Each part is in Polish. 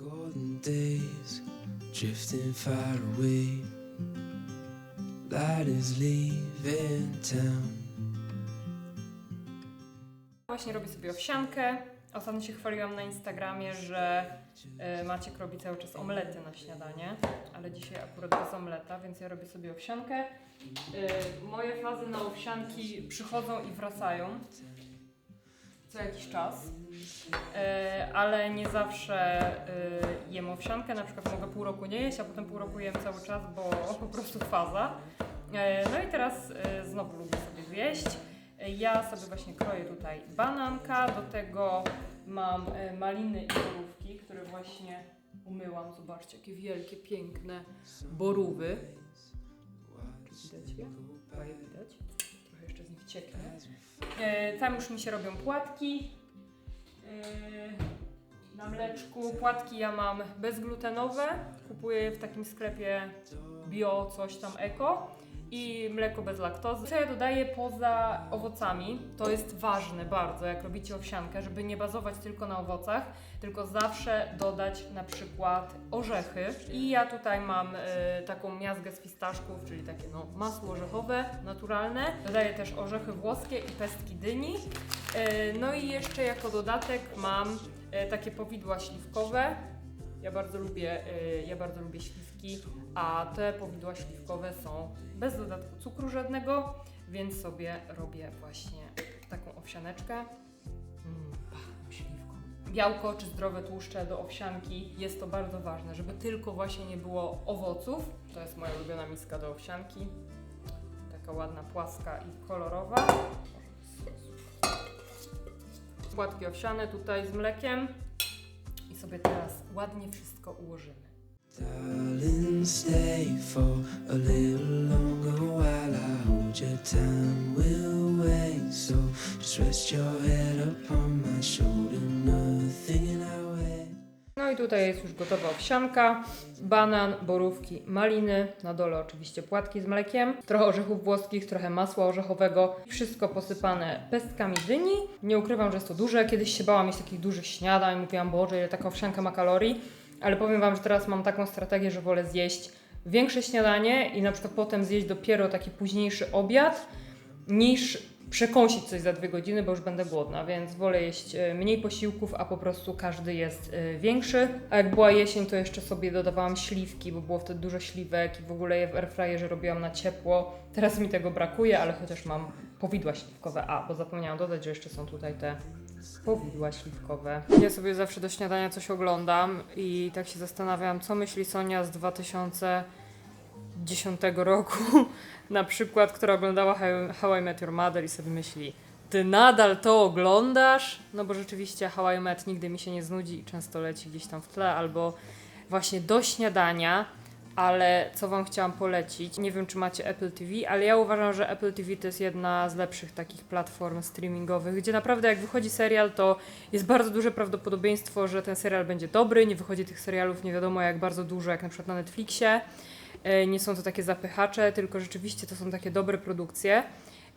Golden days drifting far away. Light is leaving town. Właśnie robię sobie owsiankę. Ostatnio się chwaliłam na Instagramie, że e, Maciek robi cały czas omlety na śniadanie, ale dzisiaj akurat bez omleta, więc ja robię sobie owsiankę. E, moje fazy na owsianki przychodzą i wracają co jakiś czas, e, ale nie zawsze e, jem owsiankę. Na przykład mogę pół roku nie jeść, a potem pół roku jem cały czas, bo po prostu faza. E, no i teraz znowu lubię sobie zjeść. Ja sobie właśnie kroję tutaj bananka, do tego mam maliny i borówki, które właśnie umyłam. Zobaczcie, jakie wielkie, piękne borówy. Czy widać je? Chyba je widać. Cieknie. E, tam już mi się robią płatki. E, na mleczku. Płatki ja mam bezglutenowe. Kupuję w takim sklepie bio, coś tam eko. I mleko bez laktozy. Co ja dodaję poza owocami, to jest ważne bardzo, jak robicie owsiankę, żeby nie bazować tylko na owocach, tylko zawsze dodać na przykład orzechy. I ja tutaj mam e, taką miazgę z fistaszków, czyli takie no, masło orzechowe, naturalne. Dodaję też orzechy włoskie i pestki dyni. E, no i jeszcze jako dodatek mam e, takie powidła śliwkowe. Ja bardzo lubię, ja bardzo lubię śliwki, a te powidła śliwkowe są bez dodatku cukru żadnego, więc sobie robię właśnie taką owsianeczkę. Mm. Białko czy zdrowe tłuszcze do owsianki jest to bardzo ważne, żeby tylko właśnie nie było owoców. To jest moja ulubiona miska do owsianki. Taka ładna, płaska i kolorowa. Płatki owsiane tutaj z mlekiem i sobie teraz ładnie wszystko ułożymy. Darling, stay for a little longer while I hold your time. We'll wait, so just rest your head upon my shoulder. Nothing way. No i tutaj jest już gotowa owsianka, banan, borówki, maliny, na dole oczywiście płatki z mlekiem, trochę orzechów włoskich, trochę masła orzechowego, wszystko posypane pestkami dyni. Nie ukrywam, że jest to duże, kiedyś się bałam mieć takich dużych śniadań, mówiłam, Boże, ile taka owsianka ma kalorii, ale powiem Wam, że teraz mam taką strategię, że wolę zjeść większe śniadanie i na przykład potem zjeść dopiero taki późniejszy obiad, niż przekąsić coś za dwie godziny, bo już będę głodna, więc wolę jeść e, mniej posiłków, a po prostu każdy jest e, większy. A jak była jesień, to jeszcze sobie dodawałam śliwki, bo było wtedy dużo śliwek i w ogóle je w airfryerze robiłam na ciepło. Teraz mi tego brakuje, ale chociaż mam powidła śliwkowe. A, bo zapomniałam dodać, że jeszcze są tutaj te powidła śliwkowe. Ja sobie zawsze do śniadania coś oglądam i tak się zastanawiam, co myśli Sonia z 2010 roku, na przykład, która oglądała How- I Met Your Mother i sobie myśli, ty nadal to oglądasz? No bo rzeczywiście How I Met nigdy mi się nie znudzi i często leci gdzieś tam w tle, albo właśnie do śniadania, ale co Wam chciałam polecić, nie wiem czy macie Apple TV, ale ja uważam, że Apple TV to jest jedna z lepszych takich platform streamingowych, gdzie naprawdę jak wychodzi serial, to jest bardzo duże prawdopodobieństwo, że ten serial będzie dobry, nie wychodzi tych serialów nie wiadomo jak bardzo dużo, jak na przykład na Netflixie. E, Nie są to takie zapychacze, tylko rzeczywiście to są takie dobre produkcje.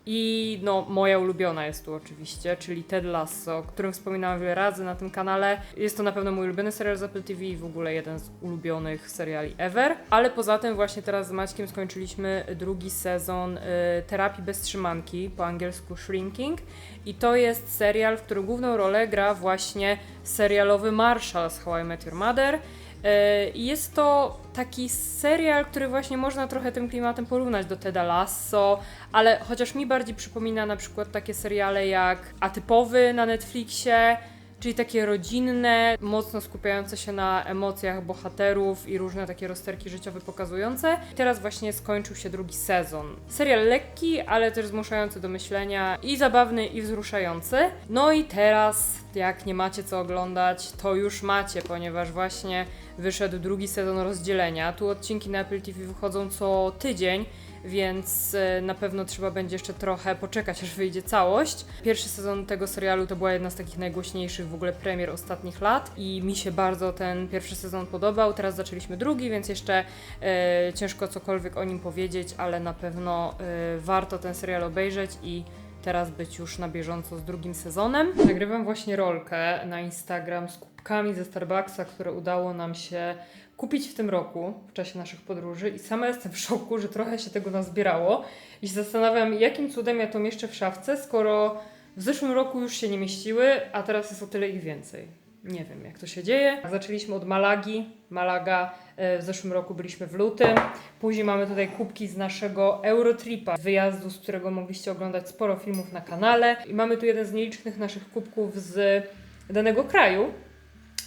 I no, moja ulubiona jest tu oczywiście, czyli Ted Lasso, o którym wspominałam wiele razy na tym kanale. Jest to na pewno mój ulubiony serial z Apple TV i w ogóle jeden z ulubionych seriali ever. Ale poza tym właśnie teraz z Maćkiem skończyliśmy drugi sezon y, Terapii bez trzymanki, po angielsku Shrinking. I to jest serial, w którym główną rolę gra właśnie serialowy Marshall z How I Met Your Mother. E, jest to taki serial, który właśnie można trochę tym klimatem porównać do Teda Lasso, ale chociaż mi bardziej przypomina na przykład takie seriale jak Atypowy na Netflixie, czyli takie rodzinne, mocno skupiające się na emocjach bohaterów i różne takie rozterki życiowe pokazujące. Teraz właśnie skończył się drugi sezon. Serial lekki, ale też zmuszający do myślenia i zabawny i wzruszający. No i teraz, jak nie macie co oglądać, to już macie, ponieważ właśnie wyszedł drugi sezon rozdzielenia. Tu odcinki na Apple TV wychodzą co tydzień, więc e, na pewno trzeba będzie jeszcze trochę poczekać, aż wyjdzie całość. Pierwszy sezon tego serialu to była jedna z takich najgłośniejszych w ogóle premier ostatnich lat i mi się bardzo ten pierwszy sezon podobał. Teraz zaczęliśmy drugi, więc jeszcze e, ciężko cokolwiek o nim powiedzieć, ale na pewno e, warto ten serial obejrzeć i teraz być już na bieżąco z drugim sezonem. Nagrywam właśnie rolkę na Instagram z kubkami ze Starbucksa, które udało nam się kupić w tym roku w czasie naszych podróży i sama jestem w szoku, że trochę się tego nazbierało i się zastanawiam, jakim cudem ja to mieszczę w szafce, skoro w zeszłym roku już się nie mieściły, a teraz jest o tyle ich więcej. Nie wiem, jak to się dzieje. Zaczęliśmy od Malagi. Malaga e, w zeszłym roku byliśmy w lutym. Później mamy tutaj kubki z naszego Eurotripa, wyjazdu, z którego mogliście oglądać sporo filmów na kanale. I mamy tu jeden z nielicznych naszych kubków z danego kraju,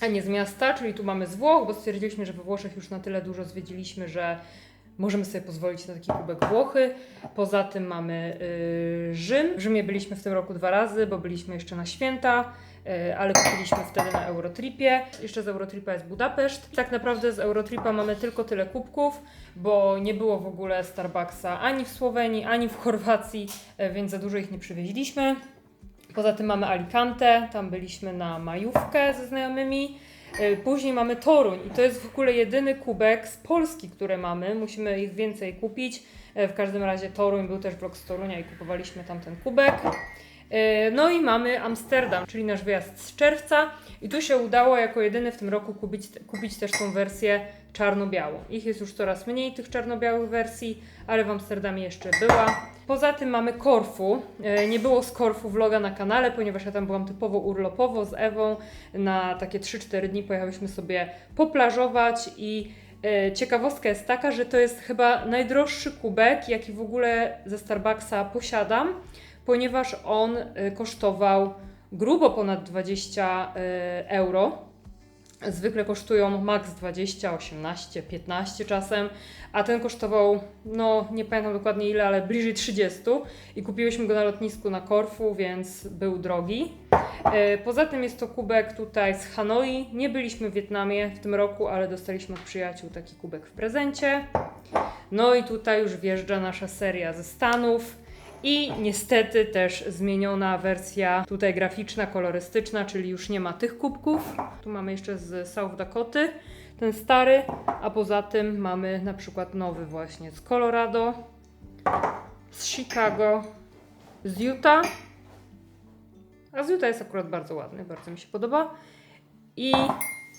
a nie z miasta, czyli tu mamy z Włoch, bo stwierdziliśmy, że we Włoszech już na tyle dużo zwiedziliśmy, że możemy sobie pozwolić na taki kubek Włochy. Poza tym mamy y, Rzym. W Rzymie byliśmy w tym roku dwa razy, bo byliśmy jeszcze na święta, y, ale kupiliśmy wtedy na Eurotripie. Jeszcze z Eurotripa jest Budapeszt. Tak naprawdę z Eurotripa mamy tylko tyle kubków, bo nie było w ogóle Starbucksa ani w Słowenii, ani w Chorwacji, y, więc za dużo ich nie przywieźliśmy. Poza tym mamy Alicante, tam byliśmy na majówkę ze znajomymi. Y, Później mamy Toruń i to jest w ogóle jedyny kubek z Polski, które mamy. Musimy ich więcej kupić. Y, W każdym razie Toruń był też vlog z Torunia i kupowaliśmy tam ten kubek. Y, No i mamy Amsterdam, czyli nasz wyjazd z czerwca. I tu się udało jako jedyny w tym roku kupić, kupić też tą wersję czarno-białą. Ich jest już coraz mniej, tych czarno-białych wersji, ale w Amsterdamie jeszcze była. Poza tym mamy Korfu. E, Nie było z Korfu vloga na kanale, ponieważ ja tam byłam typowo urlopowo z Ewą. Na takie 3-4 dni pojechałyśmy sobie poplażować i e, ciekawostka jest taka, że to jest chyba najdroższy kubek, jaki w ogóle ze Starbucksa posiadam, ponieważ on e, kosztował grubo ponad 20 e, euro. Zwykle kosztują max 20, 18, 15 czasem, a ten kosztował, no nie pamiętam dokładnie ile, ale bliżej 30 i kupiłyśmy go na lotnisku na Korfu, więc był drogi. E, Poza tym jest to kubek tutaj z Hanoi. Nie byliśmy w Wietnamie w tym roku, ale dostaliśmy od przyjaciół taki kubek w prezencie. No i tutaj już wjeżdża nasza seria ze Stanów. I niestety też zmieniona wersja tutaj graficzna, kolorystyczna, czyli już nie ma tych kubków. Tu mamy jeszcze z South Dakoty, ten stary, a poza tym mamy na przykład nowy właśnie z Colorado, z Chicago, z Utah. A z Utah jest akurat bardzo ładny, bardzo mi się podoba. I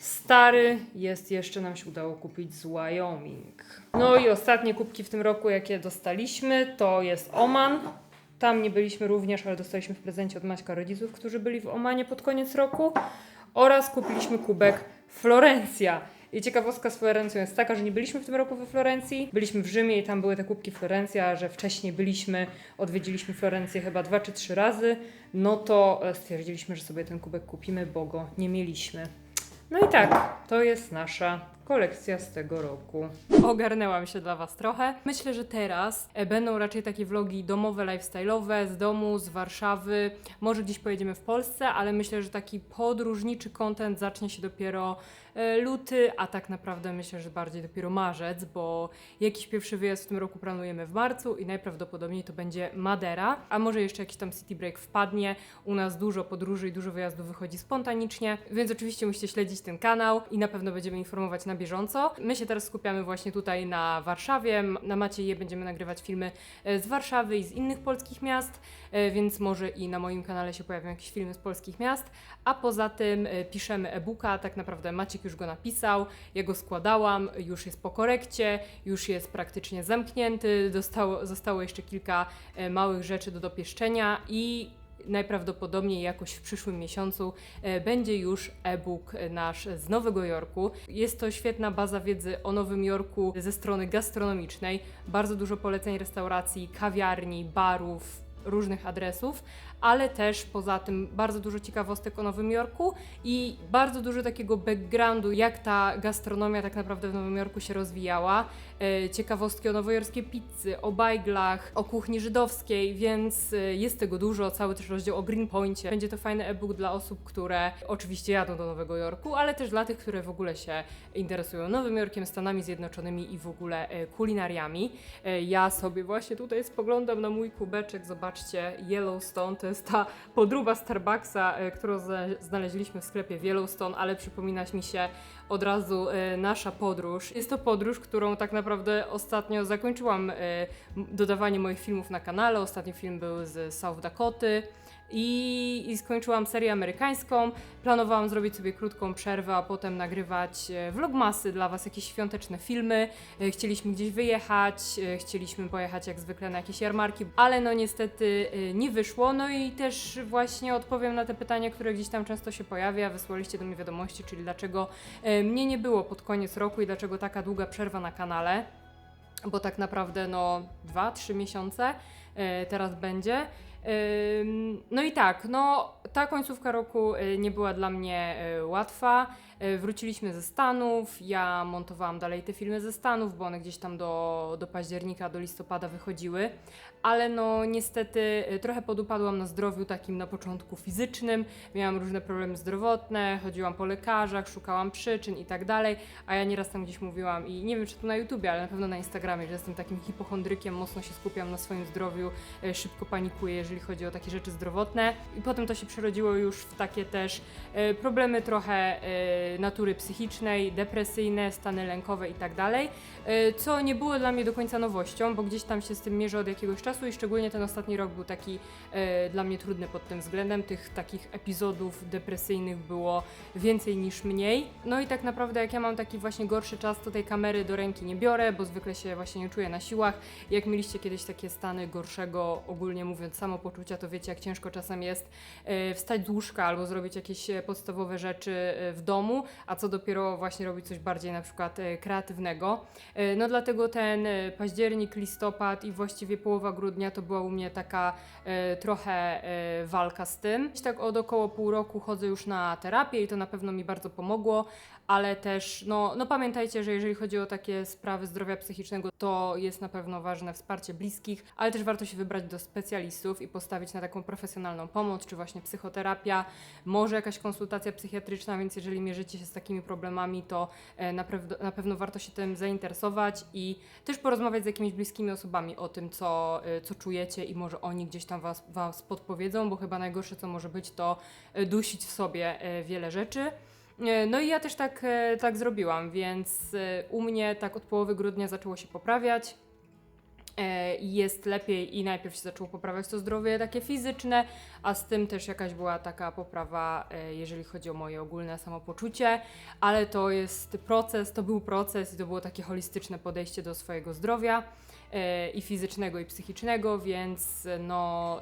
stary jest jeszcze nam się udało kupić z Wyoming. No i ostatnie kubki w tym roku, jakie dostaliśmy, to jest Oman. Tam nie byliśmy również, ale dostaliśmy w prezencie od Maćka rodziców, którzy byli w Omanie pod koniec roku. Oraz kupiliśmy kubek Florencja. I ciekawostka z Florencją jest taka, że nie byliśmy w tym roku we Florencji. Byliśmy w Rzymie i tam były te kubki Florencja, że wcześniej byliśmy, odwiedziliśmy Florencję chyba dwa czy trzy razy. No to e, stwierdziliśmy, że sobie ten kubek kupimy, bo go nie mieliśmy. No i tak, to jest nasza kolekcja z tego roku. Ogarnęłam się dla Was trochę. Myślę, że teraz e, będą raczej takie vlogi domowe, lifestyle'owe, z domu, z Warszawy. Może gdzieś pojedziemy w Polsce, ale myślę, że taki podróżniczy content zacznie się dopiero luty, a tak naprawdę myślę, że bardziej dopiero marzec, bo jakiś pierwszy wyjazd w tym roku planujemy w marcu i najprawdopodobniej to będzie Madera, a może jeszcze jakiś tam city break wpadnie. U nas dużo podróży i dużo wyjazdów wychodzi spontanicznie, więc oczywiście musicie śledzić ten kanał i na pewno będziemy informować na bieżąco. My się teraz skupiamy właśnie tutaj na Warszawie. Na Macieje będziemy nagrywać filmy e, z Warszawy i z innych polskich miast, e, więc może i na moim kanale się pojawią jakieś filmy z polskich miast. A poza tym e, piszemy e-booka, tak naprawdę Maciek już go napisał, ja go składałam, już jest po korekcie, już jest praktycznie zamknięty, zostało, zostało jeszcze kilka e, małych rzeczy do dopieszczenia i najprawdopodobniej jakoś w przyszłym miesiącu e, będzie już e-book nasz z Nowego Jorku. Jest to świetna baza wiedzy o Nowym Jorku ze strony gastronomicznej. Bardzo dużo poleceń restauracji, kawiarni, barów, różnych adresów, ale też poza tym bardzo dużo ciekawostek o Nowym Jorku i bardzo dużo takiego backgroundu, jak ta gastronomia tak naprawdę w Nowym Jorku się rozwijała. E, ciekawostki o nowojorskiej pizzy, o bajglach, o kuchni żydowskiej, więc e, jest tego dużo. Cały też rozdział o Greenpointie. Będzie to fajny e-book dla osób, które oczywiście jadą do Nowego Jorku, ale też dla tych, które w ogóle się interesują Nowym Jorkiem, Stanami Zjednoczonymi i w ogóle e, kulinariami. Ja sobie właśnie tutaj spoglądam na mój kubeczek, zobaczcie, Yellowstone, to jest ta podruba Starbucksa, e, którą zna- znaleźliśmy w sklepie Yellowstone, ale przypomina mi się od razu e, nasza podróż. Jest to podróż, którą tak naprawdę ostatnio zakończyłam e, dodawanie moich filmów na kanale. Ostatni film był z South Dakoty. I, I skończyłam serię amerykańską. Planowałam zrobić sobie krótką przerwę, a potem nagrywać e, vlogmasy dla Was, jakieś świąteczne filmy. E, Chcieliśmy gdzieś wyjechać, e, chcieliśmy pojechać jak zwykle na jakieś jarmarki, ale no niestety nie wyszło. No i też właśnie odpowiem na te pytanie, które gdzieś tam często się pojawia. Wysłaliście do mnie wiadomości, czyli dlaczego mnie nie było pod koniec roku i dlaczego taka długa przerwa na kanale bo tak naprawdę no 2-3 miesiące teraz będzie. No i tak, no ta końcówka roku e, nie była dla mnie e, łatwa. E, Wróciliśmy ze Stanów, ja montowałam dalej te filmy ze Stanów, bo one gdzieś tam do, do października, do listopada wychodziły, ale no niestety e, trochę podupadłam na zdrowiu takim na początku fizycznym, miałam różne problemy zdrowotne, chodziłam po lekarzach, szukałam przyczyn i tak dalej, a ja nieraz tam gdzieś mówiłam i nie wiem czy to na YouTubie, ale na pewno na Instagramie, że jestem takim hipochondrykiem, mocno się skupiam na swoim zdrowiu, e, szybko panikuję, jeżeli chodzi o takie rzeczy zdrowotne. I potem to się przerodziło już w takie też problemy trochę natury psychicznej, depresyjne, stany lękowe i tak e, co nie było dla mnie do końca nowością, bo gdzieś tam się z tym mierzę od jakiegoś czasu i szczególnie ten ostatni rok był taki e, dla mnie trudny pod tym względem. Tych takich epizodów depresyjnych było więcej niż mniej. No i tak naprawdę jak ja mam taki właśnie gorszy czas, to tej kamery do ręki nie biorę, bo zwykle się właśnie nie czuję na siłach. Jak mieliście kiedyś takie stany gorszego, ogólnie mówiąc, samopoczucia, to wiecie jak ciężko czasem jest wstać z łóżka albo zrobić jakieś e, podstawowe rzeczy e, w domu, a co dopiero właśnie robić coś bardziej na przykład e, kreatywnego. E, No dlatego ten e, październik, listopad i właściwie połowa grudnia to była u mnie taka trochę walka z tym. Tak od około pół roku chodzę już na terapię i to na pewno mi bardzo pomogło, ale też no, no pamiętajcie, że jeżeli chodzi o takie sprawy zdrowia psychicznego, to jest na pewno ważne wsparcie bliskich, ale też warto się wybrać do specjalistów i postawić na taką profesjonalną pomoc, czy właśnie psychoterapia, może jakaś konsultacja psychiatryczna, więc jeżeli mierzycie się z takimi problemami, to e, na, na pewno warto się tym zainteresować i też porozmawiać z jakimiś bliskimi osobami o tym, co, e, co czujecie i może oni gdzieś tam was, was podpowiedzą, bo chyba najgorsze, co może być, to e, dusić w sobie wiele rzeczy. E, No i ja też tak, e, tak zrobiłam, więc e, u mnie tak od połowy grudnia zaczęło się poprawiać. Jest lepiej i najpierw się zaczęło poprawiać to zdrowie takie fizyczne, a z tym też jakaś była taka poprawa, jeżeli chodzi o moje ogólne samopoczucie, ale to jest proces, to był proces i to było takie holistyczne podejście do swojego zdrowia i fizycznego i psychicznego, więc e, no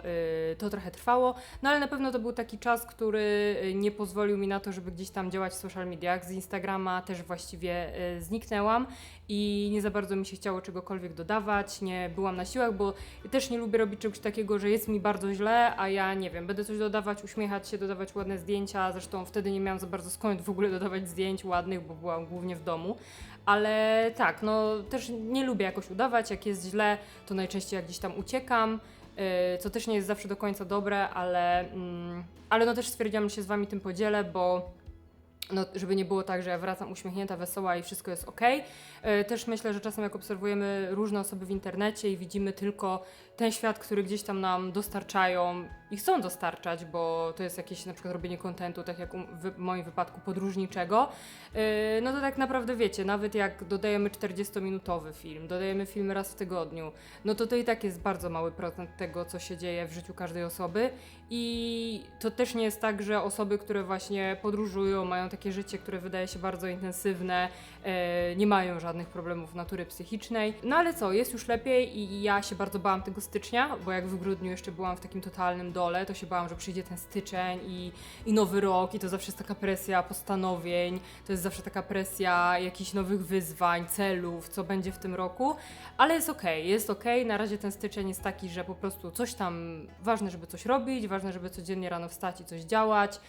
e, to trochę trwało, no ale na pewno to był taki czas, który e, nie pozwolił mi na to, żeby gdzieś tam działać w social mediach. Z Instagrama też właściwie e, zniknęłam i nie za bardzo mi się chciało czegokolwiek dodawać, nie byłam na siłach, bo też nie lubię robić czegoś takiego, że jest mi bardzo źle, a ja nie wiem, będę coś dodawać, uśmiechać się, dodawać ładne zdjęcia, zresztą wtedy nie miałam za bardzo skąd w ogóle dodawać zdjęć ładnych, bo byłam głównie w domu, ale tak, no też nie lubię jakoś udawać, jak jest źle, to najczęściej jak gdzieś tam uciekam, yy, co też nie jest zawsze do końca dobre, ale, mm, ale no też stwierdziłam, że się z Wami tym podzielę, bo no, żeby nie było tak, że ja wracam uśmiechnięta, wesoła i wszystko jest ok. Też myślę, że czasem jak obserwujemy różne osoby w internecie i widzimy tylko ten świat, który gdzieś tam nam dostarczają i chcą dostarczać, bo to jest jakieś na przykład robienie kontentu, tak jak w moim wypadku podróżniczego, yy, no to tak naprawdę wiecie, nawet jak dodajemy 40-minutowy film, dodajemy film raz w tygodniu, no to to i tak jest bardzo mały procent tego, co się dzieje w życiu każdej osoby i to też nie jest tak, że osoby, które właśnie podróżują, mają takie życie, które wydaje się bardzo intensywne, e, nie mają żadnych problemów natury psychicznej. No ale co, jest już lepiej i ja się bardzo bałam tego stycznia, bo jak w grudniu jeszcze byłam w takim totalnym dole, to się bałam, że przyjdzie ten styczeń i, i nowy rok i to zawsze jest taka presja postanowień, to jest zawsze taka presja jakichś nowych wyzwań, celów, co będzie w tym roku, ale jest okej, jest okej. Na razie ten styczeń jest taki, że po prostu coś tam, ważne, żeby coś robić, ważne, żeby codziennie rano wstać i coś działać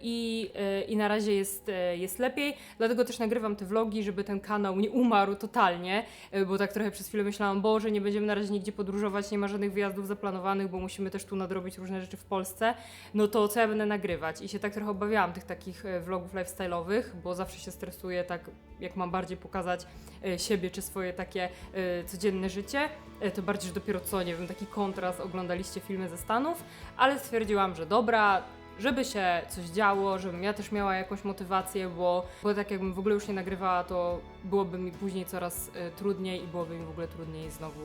i, yy, i na razie jest, yy, jest lepiej, dlatego też nagrywam te vlogi, żeby ten kanał nie umarł totalnie, bo tak trochę przez chwilę myślałam, Boże, nie będziemy na razie nigdzie podróżować, nie ma żadnych wyjazdów zaplanowanych, bo musimy też tu nadrobić różne rzeczy w Polsce, no to co ja będę nagrywać? I się tak trochę obawiałam tych takich vlogów lifestyle'owych, bo zawsze się stresuję tak, jak mam bardziej pokazać siebie czy swoje takie codzienne życie, to bardziej, że dopiero co, nie wiem, taki kontrast, oglądaliście filmy ze Stanów, ale stwierdziłam, że dobra, żeby się coś działo, żebym ja też miała jakąś motywację, bo, bo tak jakbym w ogóle już nie nagrywała, to byłoby mi później coraz y, trudniej i byłoby mi w ogóle trudniej znowu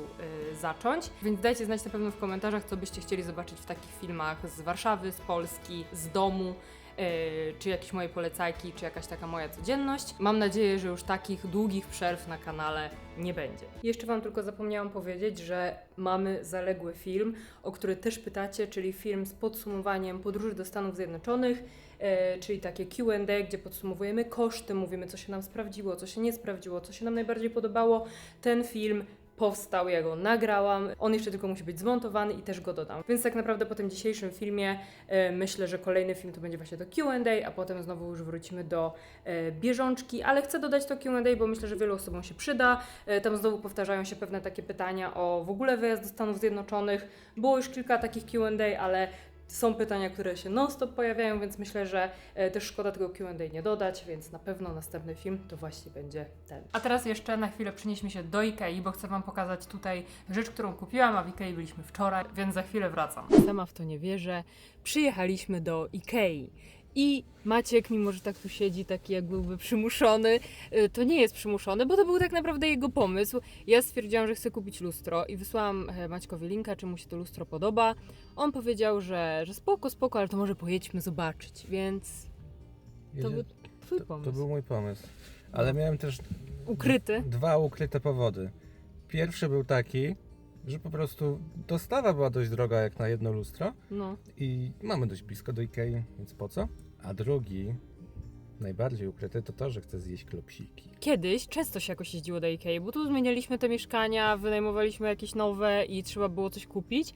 y, zacząć. Więc dajcie znać na pewno w komentarzach, co byście chcieli zobaczyć w takich filmach z Warszawy, z Polski, z domu. Y, Czy jakieś moje polecajki, czy jakaś taka moja codzienność. Mam nadzieję, że już takich długich przerw na kanale nie będzie. Jeszcze Wam tylko zapomniałam powiedzieć, że mamy zaległy film, o który też pytacie, czyli film z podsumowaniem podróży do Stanów Zjednoczonych, e, czyli takie QA, gdzie podsumowujemy koszty, mówimy, co się nam sprawdziło, co się nie sprawdziło, co się nam najbardziej podobało. Ten film powstał, ja go nagrałam. On jeszcze tylko musi być zmontowany i też go dodam. Więc tak naprawdę po tym dzisiejszym filmie e, myślę, że kolejny film to będzie właśnie to QA, a potem znowu już wrócimy do e, bieżączki, ale chcę dodać to QA, bo myślę, że wielu osobom się przyda. E, tam znowu powtarzają się pewne takie pytania o w ogóle wyjazd do Stanów Zjednoczonych. Było już kilka takich QA, ale są pytania, które się non-stop pojawiają, więc myślę, że e, też szkoda tego Q&A nie dodać, więc na pewno następny film to właśnie będzie ten. A teraz jeszcze na chwilę przenieśmy się do Ikei, bo chcę Wam pokazać tutaj rzecz, którą kupiłam, a w Ikei byliśmy wczoraj, więc za chwilę wracam. Sama w to nie wierzę. Przyjechaliśmy do Ikei. I Maciek, mimo że tak tu siedzi, taki jak byłby przymuszony, y, to nie jest przymuszony, bo to był tak naprawdę jego pomysł. Ja stwierdziłam, że chcę kupić lustro i wysłałam e, Maćkowi linka, czy mu się to lustro podoba. On powiedział, że, że spoko, spoko, ale to może pojedźmy zobaczyć, więc to Jedzie- był twój to, pomysł. to był mój pomysł. Ale miałem też Ukryty. dwa ukryte powody. Pierwszy był taki, że po prostu dostawa była dość droga jak na jedno lustro No. i mamy dość blisko do Ikei, więc po co? A drugi, najbardziej ukryty, to to, że chcę zjeść klopsiki. Kiedyś często się jakoś jeździło do Ikei, bo tu zmienialiśmy te mieszkania, wynajmowaliśmy jakieś nowe i trzeba było coś kupić.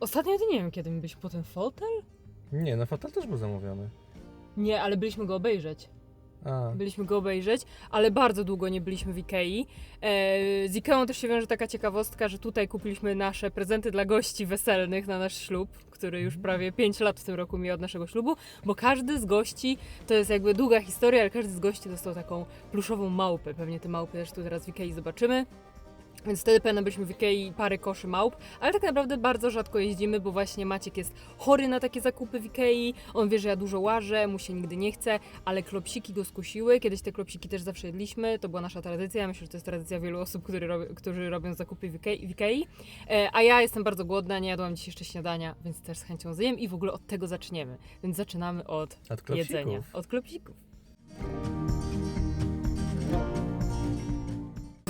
Ostatnio to nie wiem, kiedy my byliśmy po ten fotel? Nie, no fotel też był zamówiony. Nie, ale byliśmy go obejrzeć. A, Byliśmy go obejrzeć, ale bardzo długo nie byliśmy w Ikei. E, z Ikeą też się wiąże taka ciekawostka, że tutaj kupiliśmy nasze prezenty dla gości weselnych na nasz ślub, który już prawie 5 lat w tym roku mija od naszego ślubu, bo każdy z gości, to jest jakby długa historia, ale każdy z gości dostał taką pluszową małpę. Pewnie te małpy też tu teraz w Ikei zobaczymy. Więc wtedy pewnie byliśmy w Ikei parę koszy małp, ale tak naprawdę bardzo rzadko jeździmy, bo właśnie Maciek jest chory na takie zakupy w Ikei. On wie, że ja dużo łażę, mu się nigdy nie chce, ale klopsiki go skusiły. Kiedyś te klopsiki też zawsze jedliśmy, to była nasza tradycja. Myślę, że to jest tradycja wielu osób, które rob, którzy robią zakupy w Ikei. W Ikei. E, a ja jestem bardzo głodna, nie jadłam dziś jeszcze śniadania, więc też z chęcią zjem i w ogóle od tego zaczniemy. Więc zaczynamy od od jedzenia, od klopsików.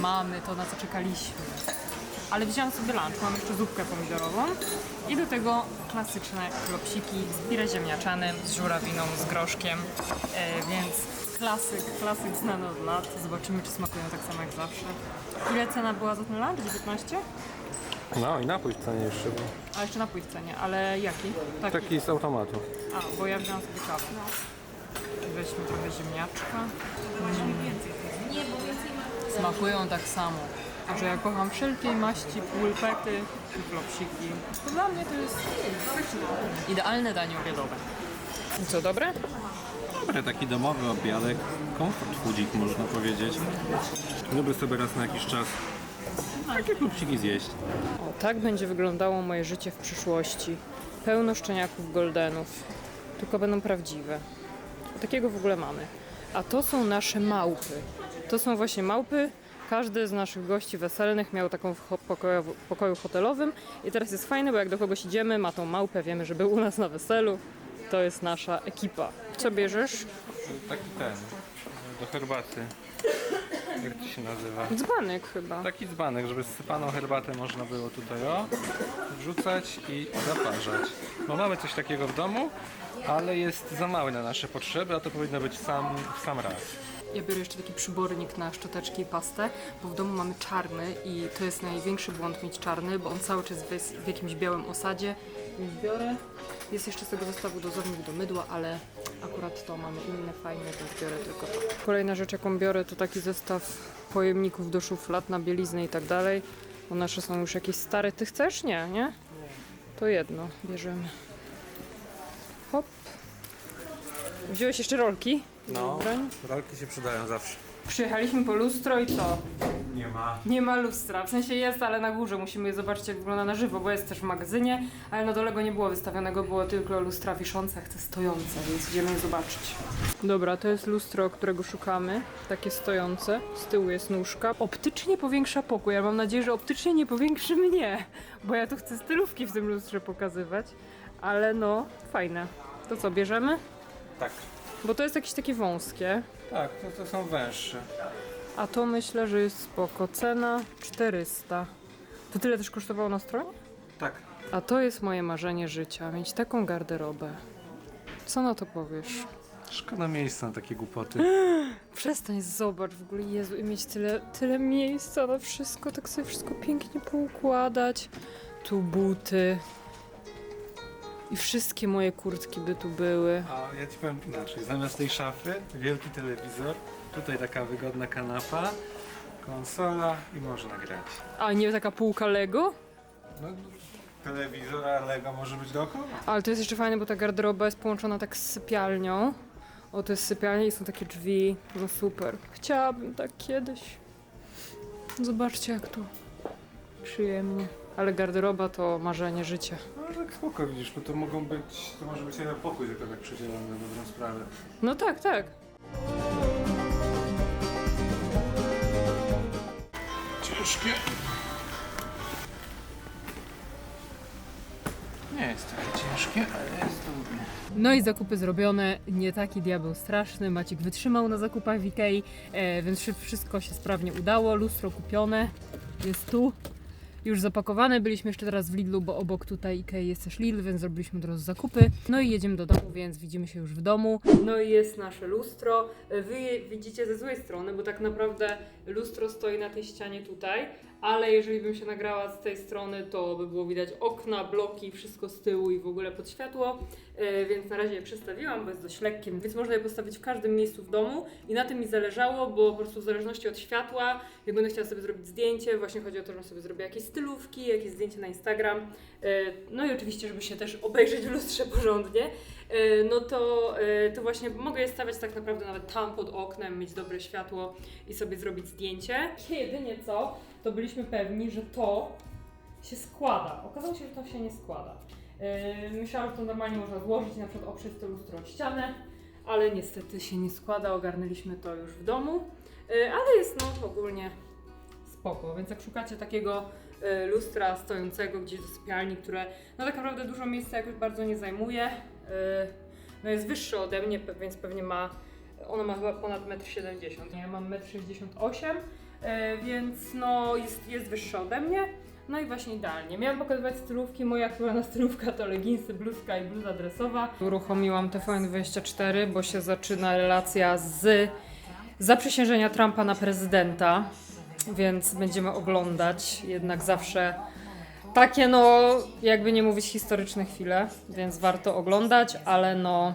Mamy to, na co czekaliśmy. Ale wziąłam sobie lunch, mam jeszcze zupkę pomidorową i do tego klasyczne klopsiki z pire ziemniaczanym, z żurawiną, z groszkiem, e, więc klasyk, klasyk znany od lat. Zobaczymy, czy smakują tak samo jak zawsze. Ile cena była za ten lunch? 19? No i napój w cenie jeszcze był. A jeszcze napój w cenie, ale jaki? Taki. Taki z automatu. A, bo ja wziąłam sobie kawę. Weźmy trochę ziemniaczka. Smakują tak samo. Że ja kocham wszelkiej maści pulpety czy klopsiki. To dla mnie to jest idealne danie obiadowe. I co, dobre? Dobry, taki domowy obiadek, komfort foodzik można powiedzieć. Lubię sobie raz na jakiś czas takie klubsiki zjeść. O, tak będzie wyglądało moje życie w przyszłości. Pełno szczeniaków goldenów. Tylko będą prawdziwe. Takiego w ogóle mamy. A to są nasze małpy. To są właśnie małpy. Każdy z naszych gości weselnych miał taką w pokoju, pokoju hotelowym. I teraz jest fajne, bo jak do kogoś idziemy, ma tą małpę, wiemy, że był u nas na weselu. To jest nasza ekipa. Co bierzesz? Taki ten, do herbaty. Jak to się nazywa? Dzbanek chyba. Taki dzbanek, żeby sypaną herbatę można było tutaj o, wrzucać i zaparzać. Bo mamy coś takiego w domu, ale jest za mały na nasze potrzeby, a to powinno być sam, w sam raz. Ja biorę jeszcze taki przybornik na szczoteczki i pastę, bo w domu mamy czarny i to jest największy błąd mieć czarny, bo on cały czas jest w jakimś białym osadzie. Więc biorę. Jest jeszcze z tego zestawu dozownik do mydła, ale akurat to mamy inne fajne, więc biorę tylko to. Kolejna rzecz jaką biorę to taki zestaw pojemników do szuflad na bieliznę i tak dalej. Bo nasze są już jakieś stare. Ty chcesz? Nie, nie? To jedno bierzemy. Hop. Wziąłeś jeszcze rolki? No, ubrań. rolki się przydają zawsze. Przyjechaliśmy po lustro i co? Nie ma. Nie ma lustra, w sensie jest, ale na górze musimy je zobaczyć jak wygląda na żywo, bo jest też w magazynie, ale na dole go nie było wystawionego, było tylko lustra wiszące, chcę stojące, więc idziemy je zobaczyć. Dobra, to jest lustro, którego szukamy, takie stojące, z tyłu jest nóżka. Optycznie powiększa pokój, ale mam nadzieję, że optycznie nie powiększy mnie, bo ja tu chcę stylówki w tym lustrze pokazywać, ale no, fajne. To co, bierzemy? Tak. Bo to jest jakieś takie wąskie. Tak, to, to są węższe. A to myślę, że jest spoko. Cena 400. To tyle też kosztowało na stronie? Tak. A to jest moje marzenie życia, mieć taką garderobę. Co na to powiesz? Szkoda miejsca na takie głupoty. Przestań, zobacz w ogóle, Jezu, i mieć tyle, tyle miejsca na wszystko, tak sobie wszystko pięknie poukładać. Tu buty. I wszystkie moje kurtki by tu były. A ja ci powiem inaczej. Zamiast tej szafy, wielki telewizor, tutaj taka wygodna kanapa, konsola i można grać. A nie taka półka Lego? No, telewizor, a Lego może być dookoła. Ale to jest jeszcze fajne, bo ta garderoba jest połączona tak z sypialnią. O, to jest sypialnia i są takie drzwi. No super. Chciałabym tak kiedyś. Zobaczcie, jak tu przyjemnie. Ale garderoba to marzenie życia. No tak spoko widzisz, bo to mogą być, to może być jeden pokój tylko tak przydzielony na dobrą sprawę. No tak, tak. Ciężkie. Nie jest takie ciężkie, ale jest dobre. No i zakupy zrobione, nie taki diabeł straszny. Maciek wytrzymał na zakupach w Ikei, e, więc wszy- wszystko się sprawnie udało. Lustro kupione, jest tu. Już zapakowane, byliśmy jeszcze teraz w Lidlu, bo obok tutaj Ikei jest też Lidl, więc zrobiliśmy od razu zakupy. No i jedziemy do domu, więc widzimy się już w domu. No i jest nasze lustro. Wy widzicie ze złej strony, bo tak naprawdę lustro stoi na tej ścianie tutaj, ale jeżeli bym się nagrała z tej strony, to by było widać okna, bloki, wszystko z tyłu i w ogóle pod światło. E, więc na razie je przestawiłam, bo jest dość lekkie, więc można je postawić w każdym miejscu w domu i na tym mi zależało, bo po prostu w zależności od światła, jak będę chciała sobie zrobić zdjęcie, właśnie chodzi o to, żebym sobie zrobiła jakieś stylówki, jakieś zdjęcie na Instagram, e, no i oczywiście, żeby się też obejrzeć w lustrze porządnie, e, no to, to właśnie mogę je stawiać tak naprawdę nawet tam pod oknem, mieć dobre światło i sobie zrobić zdjęcie. Jedynie co, to byliśmy pewni, że to się składa. Okazało się, że to się nie składa. Yy, myślałam, że to normalnie można złożyć, na przykład oprzeć to lustro od ścianę, ale niestety się nie składa, ogarnęliśmy to już w domu, Yy, ale jest no ogólnie spoko, więc jak szukacie takiego yy, lustra stojącego gdzieś do sypialni, które no tak naprawdę dużo miejsca jakoś bardzo nie zajmuje, yy, no jest wyższy ode mnie, więc pewnie ma, ono ma chyba ponad 1,70 m, ja mam 1,68 m, więc no jest, jest wyższy ode mnie, no i właśnie idealnie. Miałam pokazywać stylówki, moja aktualna stylówka to leginsy, bluzka i bluza dresowa. Uruchomiłam TVN24, bo się zaczyna relacja z zaprzysiężenia Trumpa na prezydenta, więc będziemy oglądać jednak zawsze takie no, jakby nie mówić historyczne chwile, więc warto oglądać, ale no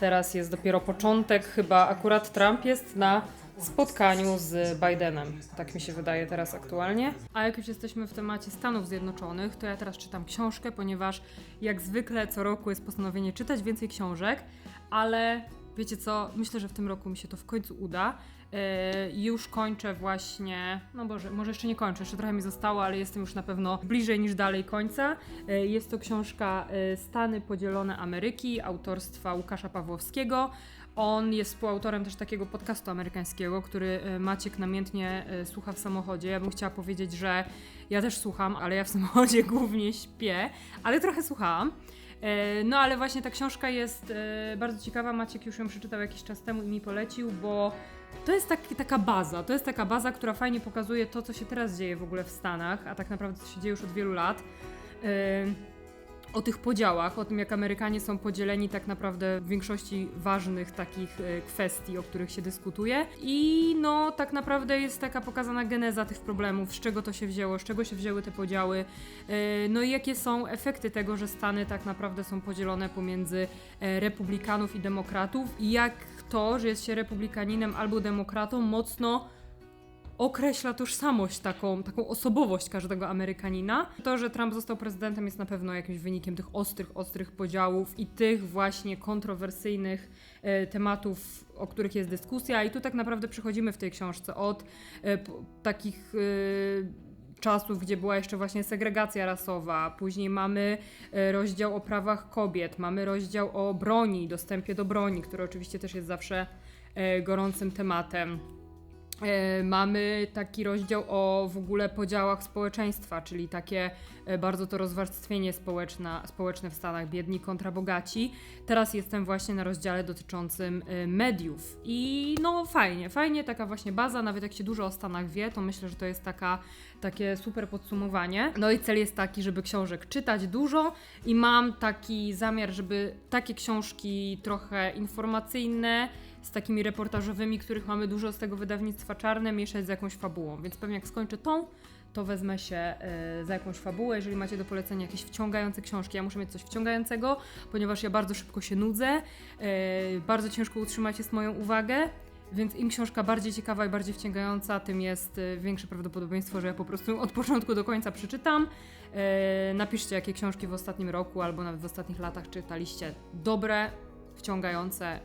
teraz jest dopiero początek, chyba akurat Trump jest na spotkaniu z Bidenem. Tak mi się wydaje teraz aktualnie. A jak już jesteśmy w temacie Stanów Zjednoczonych, to ja teraz czytam książkę, ponieważ jak zwykle co roku jest postanowienie czytać więcej książek, ale wiecie co, myślę, że w tym roku mi się to w końcu uda. Yy, już kończę właśnie, no Boże, może jeszcze nie kończę, jeszcze trochę mi zostało, ale jestem już na pewno bliżej niż dalej końca. Yy, jest to książka yy, Stany podzielone Ameryki autorstwa Łukasza Pawłowskiego. On jest współautorem też takiego podcastu amerykańskiego, który Maciek namiętnie słucha w samochodzie. Ja bym chciała powiedzieć, że ja też słucham, ale ja w samochodzie głównie śpię, ale trochę słuchałam. E, No ale właśnie ta książka jest e, bardzo ciekawa. Maciek już ją przeczytał jakiś czas temu i mi polecił, bo to jest taki, taka baza. To jest taka baza, która fajnie pokazuje to, co się teraz dzieje w ogóle w Stanach, a tak naprawdę co się dzieje już od wielu lat. E, o tych podziałach, o tym jak Amerykanie są podzieleni tak naprawdę w większości ważnych takich e, kwestii, o których się dyskutuje. I no tak naprawdę jest taka pokazana geneza tych problemów, z czego to się wzięło, z czego się wzięły te podziały, e, no i jakie są efekty tego, że Stany tak naprawdę są podzielone pomiędzy e, republikanów i demokratów i jak to, że jest się republikaninem albo demokratą mocno określa tożsamość, taką, taką osobowość każdego Amerykanina. To, że Trump został prezydentem jest na pewno jakimś wynikiem tych ostrych, ostrych podziałów i tych właśnie kontrowersyjnych e, tematów, o których jest dyskusja. I tu tak naprawdę przechodzimy w tej książce od e, takich... E, czasów, gdzie była jeszcze właśnie segregacja rasowa, później mamy rozdział o prawach kobiet, mamy rozdział o broni, dostępie do broni, który oczywiście też jest zawsze gorącym tematem. E, Mamy taki rozdział o w ogóle podziałach społeczeństwa, czyli takie e, bardzo to rozwarstwienie społeczne, społeczne w Stanach, biedni kontra bogaci. Teraz jestem właśnie na rozdziale dotyczącym e, mediów i no fajnie, fajnie, taka właśnie baza, nawet jak się dużo o Stanach wie, to myślę, że to jest taka, takie super podsumowanie. No i cel jest taki, żeby książek czytać dużo i mam taki zamiar, żeby takie książki trochę informacyjne, z takimi reportażowymi, których mamy dużo z tego wydawnictwa czarne, mieszać z jakąś fabułą. Więc pewnie jak skończę tą, to wezmę się e, za jakąś fabułę. Jeżeli macie do polecenia jakieś wciągające książki, ja muszę mieć coś wciągającego, ponieważ ja bardzo szybko się nudzę, e, bardzo ciężko utrzymać jest moją uwagę. Więc im książka bardziej ciekawa i bardziej wciągająca, tym jest e, większe prawdopodobieństwo, że ja po prostu ją od początku do końca przeczytam. Napiszcie, jakie książki w ostatnim roku albo nawet w ostatnich latach czytaliście dobre, wciągające,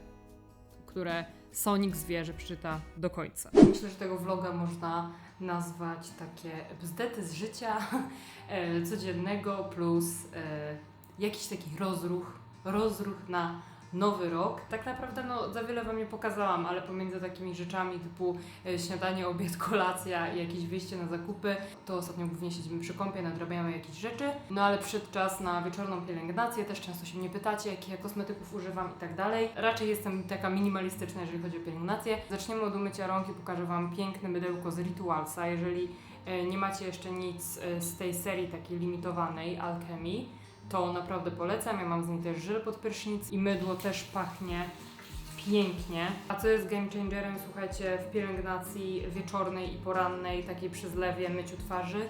które Sonic wie, że przeczyta do końca. Myślę, że tego vloga można nazwać takie bzdety z życia e, codziennego plus e, jakiś taki rozruch, rozruch na nowy rok. Tak naprawdę no, za wiele Wam nie pokazałam, ale pomiędzy takimi rzeczami typu e, śniadanie, obiad, kolacja i jakieś wyjście na zakupy, to ostatnio głównie siedzimy przy kąpie, nadrabiamy jakieś rzeczy. No ale przyszedł czas na wieczorną pielęgnację, też często się mnie pytacie, jakich ja kosmetyków używam i tak dalej. Raczej jestem taka minimalistyczna, jeżeli chodzi o pielęgnację. Zaczniemy od umycia rąk i pokażę Wam piękne mydełko z Ritualsa. Jeżeli e, nie macie jeszcze nic e, z tej serii takiej limitowanej Alchemii, to naprawdę polecam. Ja mam z niej też żel pod prysznic i mydło też pachnie pięknie. A co jest game changerem, słuchajcie, w pielęgnacji wieczornej i porannej, takiej przy zlewie, myciu twarzy?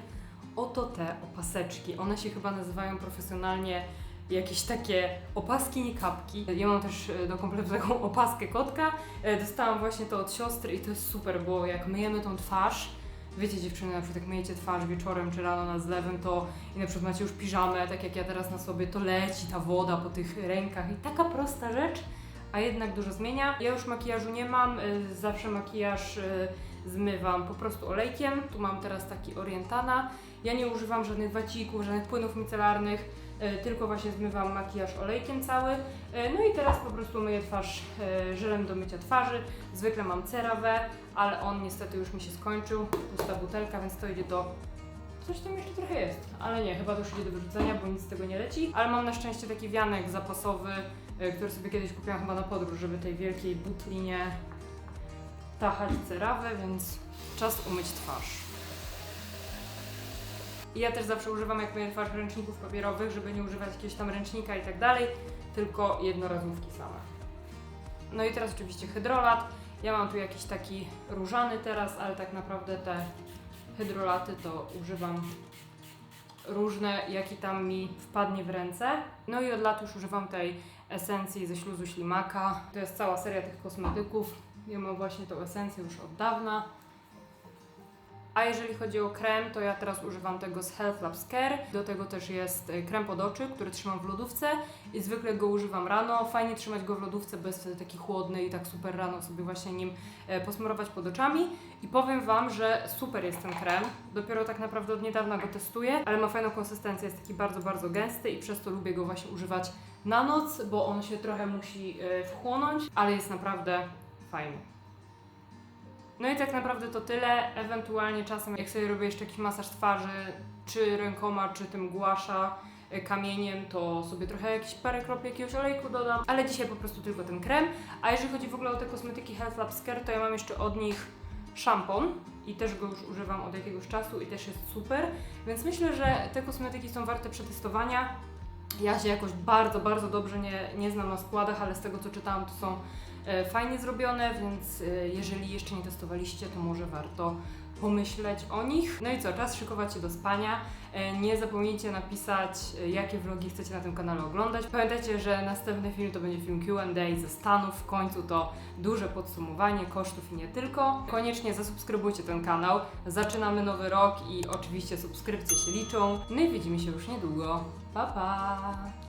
Oto te opaseczki. One się chyba nazywają profesjonalnie jakieś takie opaski, nie kapki. Ja mam też e, do kompletu taką opaskę kotka. E, Dostałam właśnie to od siostry i to jest super, bo jak myjemy tą twarz, Wiecie dziewczyny, na przykład jak myjecie twarz wieczorem czy rano na zlewem, to i na przykład macie już piżamę, tak jak ja teraz na sobie, to leci ta woda po tych rękach i taka prosta rzecz, a jednak dużo zmienia. Ja już makijażu nie mam, y, zawsze makijaż y, zmywam po prostu olejkiem. Tu mam teraz taki Orientana. Ja nie używam żadnych wacików, żadnych płynów micelarnych, tylko właśnie zmywam makijaż olejkiem cały. Y, No i teraz po prostu myję twarz y, żelem do mycia twarzy. Zwykle mam CeraVe, ale on niestety już mi się skończył. Pusta butelka, więc to idzie do Coś tam jeszcze trochę jest, ale nie, chyba to już idzie do wyrzucenia, bo nic z tego nie leci. Ale mam na szczęście taki wianek zapasowy, który sobie kiedyś kupiłam chyba na podróż, żeby tej wielkiej butli nie tachać cerawę, więc czas umyć twarz. I ja też zawsze używam, jak myję twarz, ręczników papierowych, żeby nie używać jakiegoś tam ręcznika i tak dalej, tylko jednorazówki same. No i teraz oczywiście hydrolat. Ja mam tu jakiś taki różany teraz, ale tak naprawdę te hydrolaty to używam różne, jaki tam mi wpadnie w ręce. No i od lat już używam tej esencji ze śluzu ślimaka. To jest cała seria tych kosmetyków. Ja mam właśnie tą esencję już od dawna. A jeżeli chodzi o krem, to ja teraz używam tego z Health Labs Care. Do tego też jest e, krem pod oczy, który trzymam w lodówce i zwykle go używam rano. Fajnie trzymać go w lodówce, bo jest taki chłodny i tak super rano sobie właśnie nim e, posmarować pod oczami. I powiem Wam, że super jest ten krem. Dopiero tak naprawdę od niedawna go testuję, ale ma fajną konsystencję, jest taki bardzo, bardzo gęsty i przez to lubię go właśnie używać na noc, bo on się trochę musi e, wchłonąć, ale jest naprawdę fajny. No i tak naprawdę to tyle. Ewentualnie czasem, jak sobie robię jeszcze jakiś masaż twarzy, czy rękoma, czy tym głasza, y, kamieniem, to sobie trochę jakieś parę kropli jakiegoś olejku dodam, ale dzisiaj po prostu tylko ten krem. A jeżeli chodzi w ogóle o te kosmetyki Health Labs Care, to ja mam jeszcze od nich szampon i też go już używam od jakiegoś czasu i też jest super, więc myślę, że te kosmetyki są warte przetestowania. Ja się jakoś bardzo, bardzo dobrze nie, nie znam na składach, ale z tego co czytałam, to są fajnie zrobione, więc e, jeżeli jeszcze nie testowaliście, to może warto pomyśleć o nich. No i co, czas szykować się do spania. E, Nie zapomnijcie napisać, e, jakie vlogi chcecie na tym kanale oglądać. Pamiętajcie, że następny film to będzie film Q&A ze Stanów. W końcu to duże podsumowanie kosztów i nie tylko. Koniecznie zasubskrybujcie ten kanał. Zaczynamy nowy rok i oczywiście subskrypcje się liczą. No i widzimy się już niedługo. Pa pa!